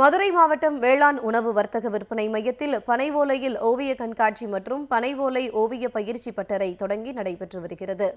மதுரை மாவட்டம் வேளாண் உணவு வர்த்தக விற்பனை மையத்தில் பனை ஓலையில் ஓவிய கண்காட்சி மற்றும் பனை ஓலை ஓவிய பயிற்சி பட்டறை தொடங்கி நடைபெற்று வருகிறது.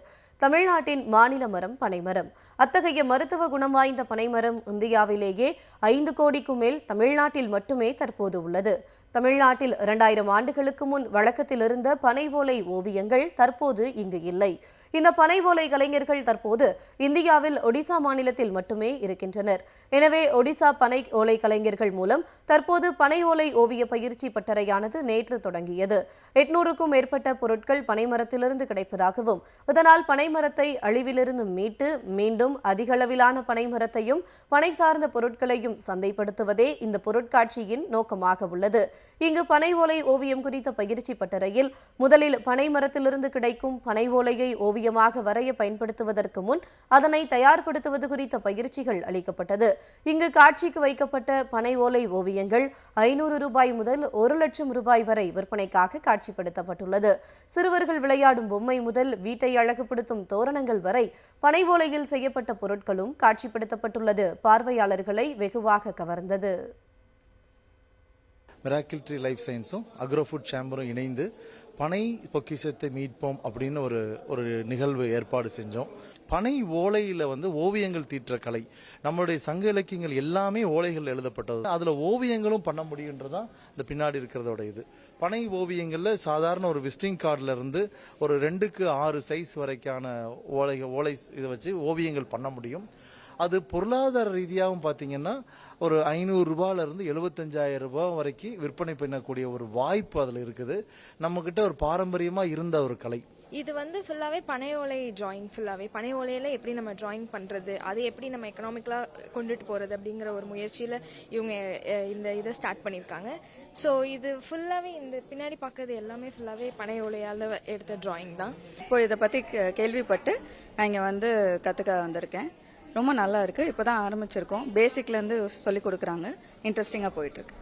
தமிழ்நாட்டின் மாநில மரம் பனைமரம் அத்தகைய மருத்துவ குணம் வாய்ந்த பனைமரம் இந்தியாவிலேயே ஐந்து கோடிக்கும் மேல் தமிழ்நாட்டில் மட்டுமே தற்போது உள்ளது. தமிழ்நாட்டில் இரண்டாயிரம் ஆண்டுகளுக்கு முன் வழக்கத்தில் இருந்த பனை ஓலை ஓவியங்கள் தற்போது இங்கு இல்லை. இந்த பனை ஓலை கலைஞர்கள் தற்போது இந்தியாவில் ஒடிசா மாநிலத்தில் மட்டுமே இருக்கின்றனர். எனவே ஒடிசா பனை ஓலை கலைஞர்கள் மூலம் தற்போது பனை ஓலை ஓவிய பயிற்சி பட்டறையானது நேற்று தொடங்கியது. எட்நூறுக்கும் மேற்பட்ட பொருட்கள் பனைமரத்திலிருந்து கிடைப்பதாகவும் இதனால் பனைமரத்தை அழிவிலிருந்து மீட்டு மீண்டும் அதிகளவிலான பனைமரத்தையும் பனை சார்ந்த பொருட்களையும் சந்தைப்படுத்துவதே இந்த பொருட்காட்சியின் நோக்கமாக உள்ளது. இங்கு பனை ஓலை ஓவியம் குறித்த பயிற்சி பட்டறையில் முதலில் பனைமரத்திலிருந்து கிடைக்கும் பனை ஓலையை ஓவியமாக வரைய பயன்படுத்துவதற்கு முன் அதனை தயார்படுத்துவது குறித்த பயிற்சிகள் அளிக்கப்பட்டது. இங்கு காட்சிக்கு வைக்கப்பட்ட பனை ஓலை ஓவியங்கள் ஐநூறு ரூபாய் முதல் ஒரு லட்சம் ரூபாய் வரை விற்பனைக்காக காட்சிப்படுத்தப்பட்டுள்ளது. சிறுவர்கள் விளையாடும் பொம்மை முதல் வீட்டை அழகுபடுத்தும் தோரணங்கள் வரை பனை ஓலையில் செய்யப்பட்ட பொருட்களும் காட்சிப்படுத்தப்பட்டுள்ளது. பார்வையாளர்களை வெகுவாக கவர்ந்தது. மிராக்கிள் ட்ரீ லைஃப் சயின்ஸும் அக்ரோ ஃபுட் சேம்பரும் இணைந்து பனை பொக்கிஷத்தை மீட்போம் அப்படின்னு ஒரு ஒரு நிகழ்வு ஏற்பாடு செஞ்சோம். பனை ஓலையில் வந்து ஓவியங்கள் தீற்ற கலை. நம்மளுடைய சங்க இலக்கியங்கள் எல்லாமே ஓலைகள் எழுதப்பட்டது. அதில் ஓவியங்களும் பண்ண முடியுன்றதான் இந்த பின்னாடி இருக்கிறதோட இது. பனை ஓவியங்களில் சாதாரண ஒரு விசிட்டிங் கார்டில் இருந்து ஒரு ரெண்டுக்கு ஆறு சைஸ் வரைக்கான ஓலை ஓலை இதை வச்சு ஓவியங்கள் பண்ண முடியும். அது பொருளாதார ரீதியாகவும் பார்த்தீங்கன்னா ஒரு ஐநூறு ரூபாயில இருந்து எழுபத்தஞ்சாயிரம் ரூபாய் வரைக்கும் விற்பனை பண்ணக்கூடிய ஒரு வாய்ப்பு அதில் இருக்குது. நம்ம கிட்ட ஒரு பாரம்பரியமா இருந்த ஒரு கலை. இது வந்து ஃபுல்லாவே பனை ஓலை டிராயிங் ஃபுல்லாவே பனை ஓலையில எப்படி நம்ம டிராயிங் பண்றது? அதை எப்படி நம்ம எக்கனாமிக்கலா கொண்டுட்டு போறது அப்படிங்கிற ஒரு முயற்சியில இவங்க இந்த இதை ஸ்டார்ட் பண்ணியிருக்காங்க. ஸோ இது ஃபுல்லாவே இந்த பின்னாடி பார்க்கறது எல்லாமே ஃபுல்லாவே பனை ஓலையால எடுத்த டிராயிங் தான். இப்போ இதை பற்றி கே- கேள்விப்பட்டு நான் இங்கே வந்து கற்றுக்க வந்திருக்கேன். ரொம்ப நல்லா இருக்கு. இப்போ தான் ஆரம்பிச்சிருக்கோம் பேசிக்லேருந்து சொல்லி கொடுக்குறாங்க. இன்ட்ரெஸ்டிங்காக போயிட்டுருக்கு